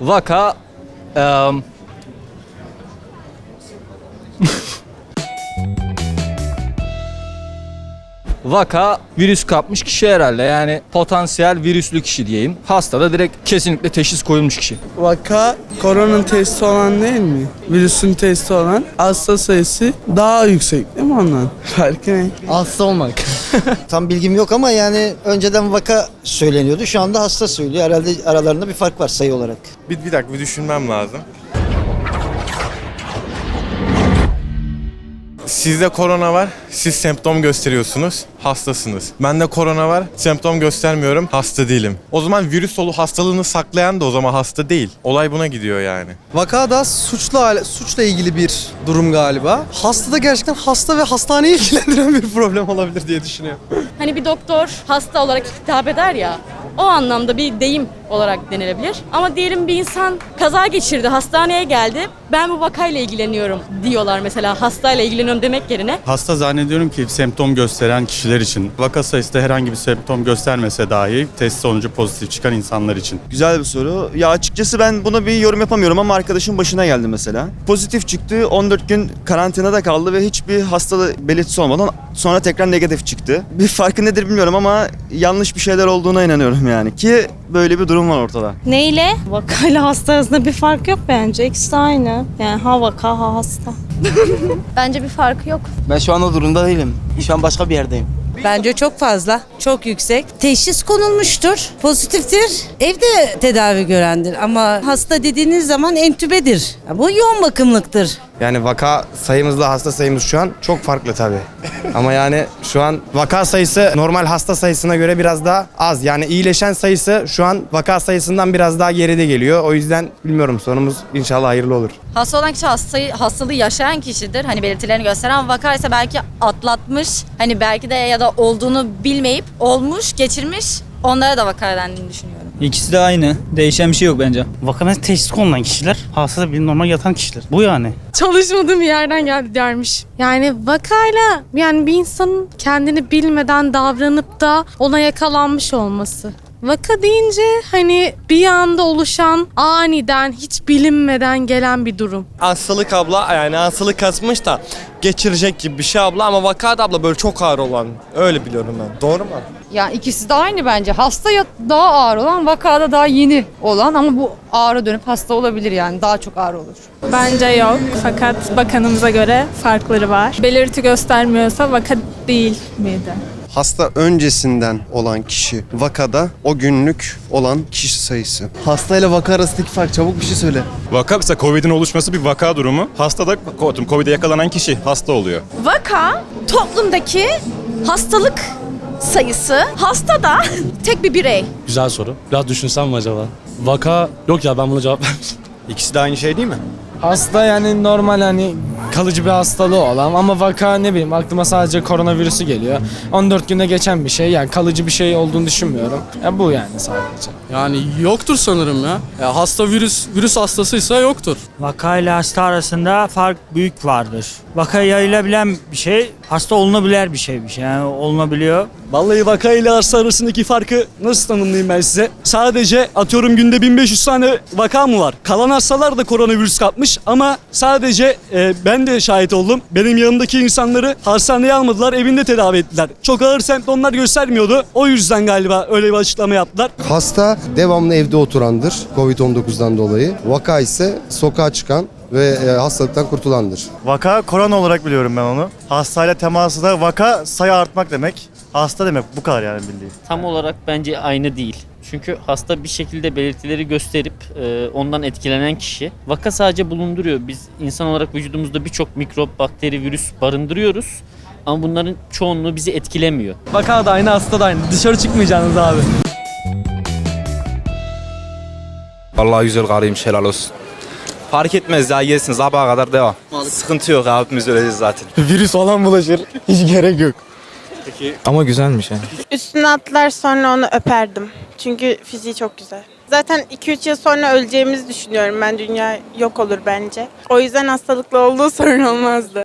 Vaka Vaka virüs kapmış kişi herhalde yani potansiyel virüslü kişi diyeyim. Hasta da direkt kesinlikle teşhis koyulmuş kişi. Vaka koronanın testi olan değil mi? Virüsün testi olan hasta sayısı daha yüksek değil mi ondan? Farkı ne? Hasta olmak. Tam bilgim yok ama yani önceden vaka söyleniyordu. Şu anda hasta söylüyor. Herhalde aralarında bir fark var sayı olarak. Bir, bir dakika bir düşünmem lazım. Sizde korona var, siz semptom gösteriyorsunuz, hastasınız. Bende korona var, semptom göstermiyorum, hasta değilim. O zaman virüs olu hastalığını saklayan da o zaman hasta değil. Olay buna gidiyor yani. Vakada suçla suçla ilgili bir durum galiba. Hasta da gerçekten hasta ve hastaneyi ilgilendiren bir problem olabilir diye düşünüyorum. Hani bir doktor hasta olarak hitap eder ya. O anlamda bir deyim olarak denilebilir. Ama diyelim bir insan kaza geçirdi, hastaneye geldi. Ben bu vakayla ilgileniyorum diyorlar mesela. Hastayla ilgileniyorum demek yerine. Hasta zannediyorum ki semptom gösteren kişiler için. Vaka sayısı da herhangi bir semptom göstermese dahi test sonucu pozitif çıkan insanlar için. Güzel bir soru. Ya açıkçası ben buna bir yorum yapamıyorum ama arkadaşım başına geldi mesela. Pozitif çıktı, 14 gün karantinada kaldı ve hiçbir hastalık belirtisi olmadan sonra tekrar negatif çıktı. Bir farkı nedir bilmiyorum ama yanlış bir şeyler olduğuna inanıyorum yani ki böyle bir durum var ortada. Neyle? Vakayla hasta arasında bir fark yok bence. İkisi de aynı. Yani ha vaka ha hasta. Bence bir farkı yok. Ben şu an o durumda değilim. Şu an başka bir yerdeyim. Bence çok fazla, çok yüksek. Teşhis konulmuştur, pozitiftir. Evde tedavi görendir ama hasta dediğiniz zaman entübedir. Bu yoğun bakımlıktır. Yani vaka sayımızla hasta sayımız şu an çok farklı tabii. Ama yani şu an vaka sayısı normal hasta sayısına göre biraz daha az. Yani iyileşen sayısı şu an vaka sayısından biraz daha geride geliyor. O yüzden bilmiyorum sonumuz inşallah hayırlı olur. Hasta olan kişi hastayı, hastalığı yaşayan kişidir. Hani belirtilerini gösteren vaka ise belki atlatmış. Hani belki de ya da olduğunu bilmeyip olmuş, geçirmiş. Onlara da vaka dendiğini düşünüyorum. İkisi de aynı. Değişen bir şey yok bence. Vakana teşhis konulan kişiler hasta bir normal yatan kişiler. Bu yani. Çalışmadığım bir yerden geldi dermiş. Yani vakayla yani bir insanın kendini bilmeden davranıp da ona yakalanmış olması. Vaka deyince hani bir anda oluşan aniden hiç bilinmeden gelen bir durum. Hastalık abla yani hastalık kasmış da geçirecek gibi bir şey abla ama vaka da abla böyle çok ağır olan. Öyle biliyorum ben. Doğru mu? Ya ikisi de aynı bence. Hasta ya daha ağır olan, vakada daha yeni olan ama bu ağıra dönüp hasta olabilir yani. Daha çok ağır olur. Bence yok fakat bakanımıza göre farkları var. Belirti göstermiyorsa vaka değil miydi? Hasta öncesinden olan kişi vakada o günlük olan kişi sayısı. Hasta ile vaka arasındaki fark çabuk bir şey söyle. Vaka mesela Covid'in oluşması bir vaka durumu. Hasta da Covid'e yakalanan kişi hasta oluyor. Vaka toplumdaki hastalık sayısı, hasta da tek bir birey. Güzel soru. Biraz düşünsem mi acaba? Vaka yok ya ben buna cevap vermiştim. İkisi de aynı şey değil mi? Hasta yani normal hani kalıcı bir hastalığı olan ama vaka ne bileyim aklıma sadece koronavirüsü geliyor. 14 günde geçen bir şey yani kalıcı bir şey olduğunu düşünmüyorum. Ya bu yani sadece. Yani yoktur sanırım ya. ya hasta virüs virüs hastasıysa yoktur. Vaka ile hasta arasında fark büyük vardır. Vaka yayılabilen bir şey, hasta olunabilen bir şey bir şey. Yani olunabiliyor. Vallahi vaka ile hasta arasındaki farkı nasıl tanımlayayım ben size? Sadece atıyorum günde 1500 tane vaka mı var? Kalan hastalar da koronavirüs kapmış ama sadece e, ben de şahit oldum. Benim yanımdaki insanları hastaneye almadılar, evinde tedavi ettiler. Çok ağır semptomlar göstermiyordu. O yüzden galiba öyle bir açıklama yaptılar. Hasta devamlı evde oturandır Covid-19'dan dolayı. Vaka ise sokağa çıkan ve e, hastalıktan kurtulandır. Vaka korona olarak biliyorum ben onu. Hastayla teması da vaka sayı artmak demek. Hasta demek bu kadar yani bildiğim. Tam olarak bence aynı değil. Çünkü hasta bir şekilde belirtileri gösterip e, ondan etkilenen kişi. Vaka sadece bulunduruyor. Biz insan olarak vücudumuzda birçok mikrop, bakteri, virüs barındırıyoruz. Ama bunların çoğunluğu bizi etkilemiyor. Vaka da aynı, hasta da aynı. Dışarı çıkmayacaksınız abi. Vallahi güzel karıymış helal olsun. Fark etmez ya yesin sabaha kadar devam. Sıkıntı yok abimiz öleceğiz zaten. Virüs olan bulaşır. Hiç gerek yok. Ama güzelmiş yani. Üstüne atlar sonra onu öperdim. Çünkü fiziği çok güzel. Zaten 2-3 yıl sonra öleceğimizi düşünüyorum ben. Dünya yok olur bence. O yüzden hastalıklı olduğu sorun olmazdı.